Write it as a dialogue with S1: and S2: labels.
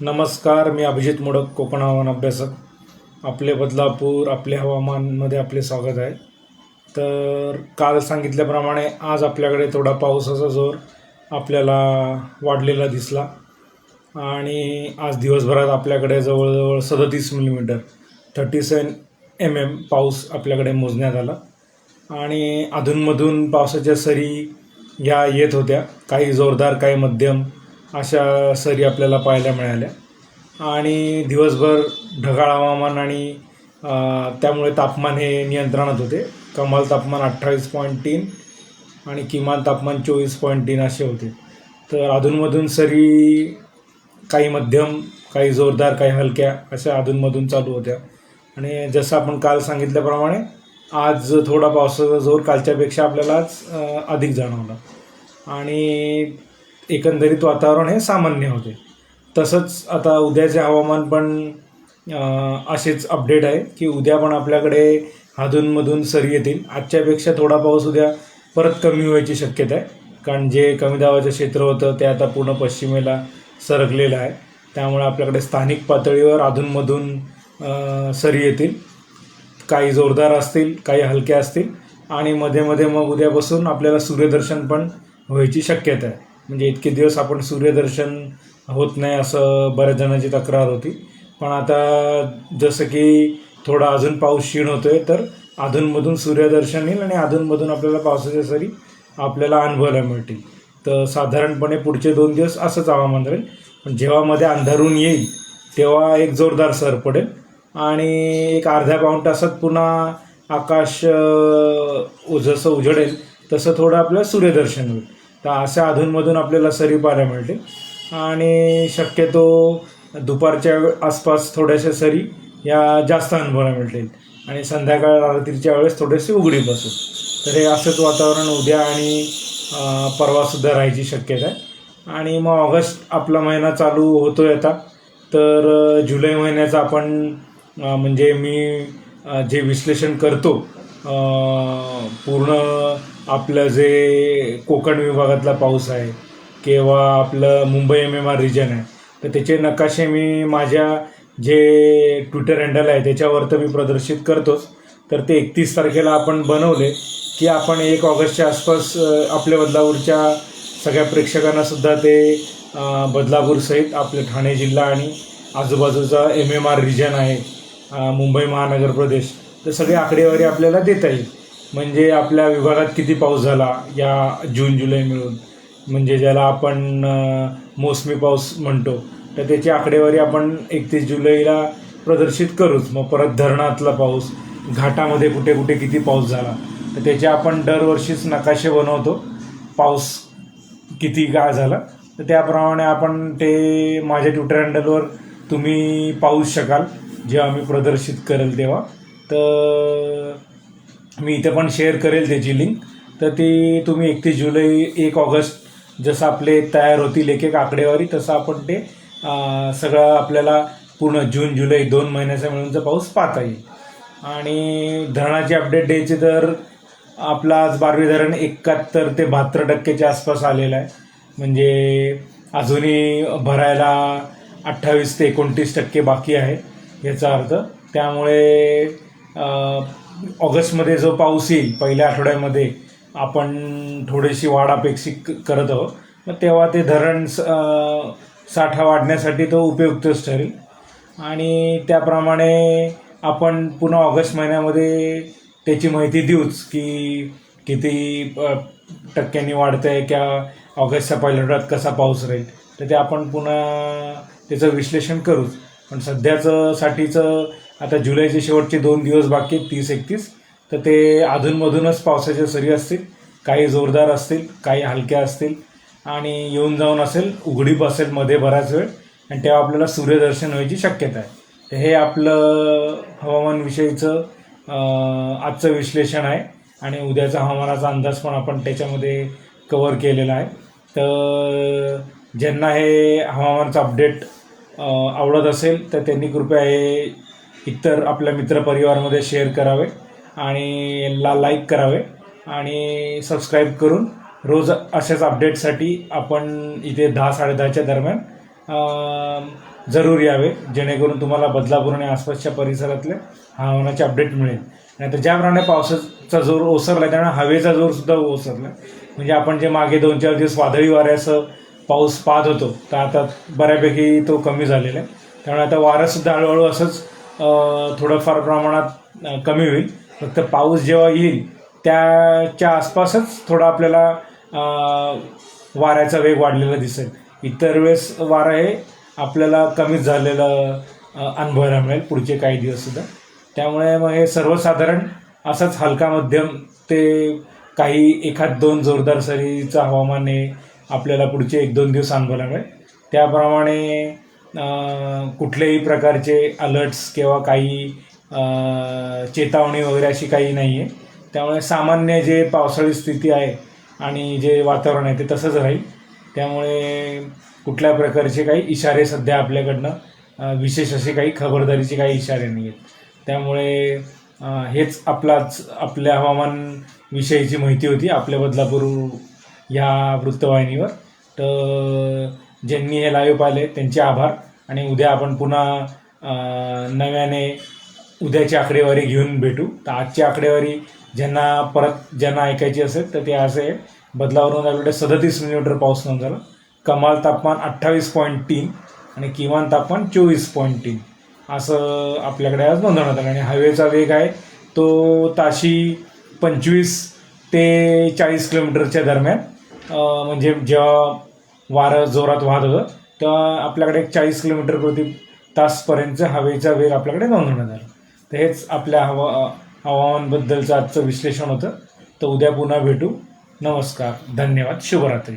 S1: नमस्कार मी अभिजित मोडक कोकण हवामान अभ्यासक. आपले बदलापूर आपले हवामानमध्ये आपले स्वागत आहे. तर काल सांगितल्याप्रमाणे आज आपल्याकडे थोडा पावसाचा जोर आपल्याला वाढलेला दिसला. आणि आज दिवसभरात आपल्याकडे जवळजवळ सदतीस millimetre thirty seven M M पाऊस आपल्याकडे मोजण्यात आला. आणि अधूनमधून पावसाच्या सरी या येत होत्या. काही जोरदार काही मध्यम. अशा सरी आपल्याला पाहायला मिळाल्या. आणि दिवसभर ढगाळ हवामान आणि त्यामुळे तापमान हे नियंत्रणात होते. कमाल तापमान अठ्ठावीस पॉईंट तीन आणि किमान तापमान चोवीस पॉईंट तीन असे होते. तर अधूनमधून सरी काही मध्यम काही जोरदार काही हलक्या अशा अधूनमधून चालू होत्या. आणि जसं आपण काल सांगितल्याप्रमाणे आज थोडा पावसाचा जोर कालच्यापेक्षा आपल्याला अधिक जाणवला. आणि एकंदरीत वातावरण हे सामान्य होते. तसंच आता उद्याचे हवामान पण असेच अपडेट आहे की उद्या पण आपल्याकडे अधूनमधून सरी येतील. आजच्यापेक्षा थोडा पाऊस उद्या परत कमी व्हायची शक्यता आहे. कारण जे कमी दाबाचं क्षेत्र होतं ते आता पूर्ण पश्चिमेला सरकलेलं आहे. त्यामुळे आपल्याकडे स्थानिक पातळीवर अधूनमधून सरी येतील. काही जोरदार असतील काही हलक्या असतील. आणि मध्ये मध्ये मग उद्यापासून आपल्याला सूर्यदर्शन पण व्हायची शक्यता आहे. म्हणजे इतके दिवस आपण सूर्यदर्शन होत नाही असं बऱ्याच जणांची तक्रार होती. पण आता जसं की थोडा अजून पाऊस क्षीण होतोय तर अधूनमधून सूर्यदर्शन येईल आणि अधूनमधून आपल्याला पावसाच्या सरी आपल्याला अनुभवायला मिळतील. तर साधारणपणे पुढचे दोन दिवस असंच हवामान राहील. पण जेव्हा मध्ये अंधारून येईल तेव्हा एक जोरदार सर पडेल आणि एक अर्ध्या पाऊण तासात पुन्हा आकाश जसं उजडेल तसं थोडं आपलं सूर्यदर्शन होईल. तर अशा अधूनमधून आपल्याला सरी पाहायला मिळते आणि शक्यतो दुपारच्या वे- आसपास थोड्याशा सरी या जास्त अनुभवायला मिळतील. आणि संध्याकाळ रात्रीच्या वेळेस थोडेसे उघडी बसू. तर हे असंच वातावरण उद्या आणि परवासुद्धा राहायची शक्यता आहे. आणि मग ऑगस्ट आपला महिना चालू होतोय आता. तर जुलै महिन्याचा आपण म्हणजे मी जे विश्लेषण करतो पूर्ण आपलं जे कोकण विभागातला पाऊस आहे किंवा आपलं Mumbai M M R region आहे तर त्याचे नकाशे मी माझ्या जे ट्विटर हँडल आहे त्याच्यावर तर मी प्रदर्शित करतोच. तर ते एकतीस तारखेला आपण बनवले की आपण एक ऑगस्टच्या आसपास आपल्या बदलापूरच्या सगळ्या प्रेक्षकांना सुद्धा ते बदलापूरसहित आपले ठाणे जिल्हा आणि आजूबाजूचा एम एम आर रिजन आहे मुंबई महानगर प्रदेश तर सगळी आकडेवारी आपल्याला देता येईल. म्हणजे आपल्या विभागात किती पाऊस झाला या जून जुलै मिळून? म्हणजे ज्याला आपण मोसमी पाऊस म्हणतो तर त्याची आकडेवारी आपण एकतीस जुलैला प्रदर्शित करूच. मग परत धरणातला पाऊस घाटामध्ये कुठे कुठे किती पाऊस झाला? तर त्याचे आपण दरवर्षीच नकाशे बनवतो. पाऊस किती का झाला? तर त्याप्रमाणे आपण ते माझ्या ट्विटर हँडलवर तुम्ही पाहू शकाल जेव्हा मी प्रदर्शित करेल तेव्हा. तर मी इथे पण शेअर करेल त्याची लिंक तर ती तुम्ही एकतीस जुलै एक ऑगस्ट जसं आपले तयार होतील एक एक आकडेवारी तसं आपण ते सगळं आपल्याला पूर्ण जून जुलै दोन महिन्याचा मिळूनचा पाऊस पाहता येईल. आणि धरणाची अपडेट द्यायची तर आपला आज बारवी धरण एकाहत्तर ते बहात्तर टक्क्याच्या आसपास आलेलं आहे. म्हणजे अजूनही भरायला अठ्ठावीस ते एकोणतीस टक्के बाकी आहे याचा अर्थ. त्यामुळे ऑगस्टमध्ये जो पाऊस येईल पहिल्या आठवड्यामध्ये आपण थोडीशी वाढ अपेक्षित करत आहोत. मग तेव्हा ते धरण स- साठा वाढण्यासाठी तो उपयुक्तच ठरेल. आणि त्याप्रमाणे आपण पुन्हा ऑगस्ट महिन्यामध्ये त्याची माहिती देऊच की किती टक्क्यांनी वाढतं आहे किंवा ऑगस्टच्या पहिल्या आठवड्यात कसा पाऊस राहील. तर ते आपण पुन्हा त्याचं विश्लेषण करूच. पण सध्याचं साठीचं आता जुलैचे शेवटचे दोन दिवस बाकी आहेत तीस एकतीस. तर ते अधूनमधूनच पावसाच्या सरी असतील काही जोरदार असतील काही हलक्या असतील. आणि येऊन जाऊन असेल उघडीप असेल मध्ये बराच वेळ आणि तेव्हा आपल्याला सूर्यदर्शन व्हायची शक्यता आहे. तर हे आपलं हवामानविषयीचं आजचं विश्लेषण आहे. आणि उद्याचा हवामानाचा अंदाज पण आपण त्याच्यामध्ये कवर केलेला आहे. तर ज्यांना हे हवामानाचं अपडेट आवडत असेल तर त्यांनी कृपया हे इतर आपल्या मित्रपरिवारमध्ये शेअर करावे आणि ला लाईक करावे आणि सबस्क्राईब करून रोज अशाच अपडेटसाठी आपण इथे दहा साडेदहाच्या दरम्यान जरूर यावे जेणेकरून तुम्हाला बदलापूर आणि आसपासच्या परिसरातले हवामानाचे अपडेट मिळेल. नाही तर ज्याप्रमाणे पावसाचा जोर ओसरला त्यामुळे हवेचा जोर सुद्धा ओसरला म्हणजे आपण जे मागे दोन चार दिवस वादळी वाऱ्यासह पाऊस पाहत होतो तर आता बऱ्यापैकी तो कमी झालेला आहे. त्यामुळे आता वारंसुद्धा हळूहळू असंच थोडंफार प्रमाणात कमी होईल. फक्त पाऊस जेव्हा येईल त्याच्या आसपासच थोडा आपल्याला वाऱ्याचा वेग वाढलेला दिसेल. इतर वेळेस वारा हे आपल्याला कमीच झालेलं अनुभवायला मिळेल पुढचे काही दिवससुद्धा त्यामुळे मग हे सर्वसाधारण असंच हलका मध्यम ते काही एखाद दोन जोरदार सरीचं हवामान हे आपल्याला पुढचे एक दोन दिवस अनुभवायला मिळेल. त्याप्रमाणे कुठल्याही प्रकारचे अलर्ट्स किंवा काही चेतावणी वगैरे अशी काही नाही आहे त्यामुळे सामान्य जे पावसाळी स्थिती आहे आणि जे वातावरण आहे ते तसंच राहील. त्यामुळे कुठल्या प्रकारचे काही इशारे सध्या आपल्याकडनं विशेष असे काही खबरदारीचे काही इशारे नाही आहेत त्यामुळे हेच आपलाच आपल्या हवामान विषयीची माहिती होती आपल्या बदलापूर ह्या वृत्तवाहिनीवर. तर ज्यांनी हे लाईव्ह पाहिले त्यांचे आभार. आणि उद्या आपण पुन्हा नव्याने उद्याची आकडेवारी घेऊन भेटू. तर आजची आकडेवारी ज्यांना परत ज्यांना ऐकायची असेल तर ते असं आहे. बदलावरून आपल्याकडे सदतीस मिलीमीटर पाऊस नोंद झाला कमाल तापमान अठ्ठावीस पॉईंट तीन आणि किमान तापमान चोवीस पॉईंट तीन. असं आपल्याकडे आज नोंदवण्यात आलं. आणि हवेचा वेग आहे तो ताशी पंचवीस ते चाळीस किलोमीटरच्या दरम्यान. म्हणजे जेव्हा वारं जोरात वाहत होतं तर आपल्याकडे एक चाळीस किलोमीटर प्रति तासपर्यंतचा हवेचा वेग आपल्याकडे नोंदवण्यात आला. तर हेच आपल्या हवा हवामानबद्दलचं आजचं विश्लेषण होतं. तर उद्या पुन्हा भेटू. नमस्कार. धन्यवाद. शुभरात्री.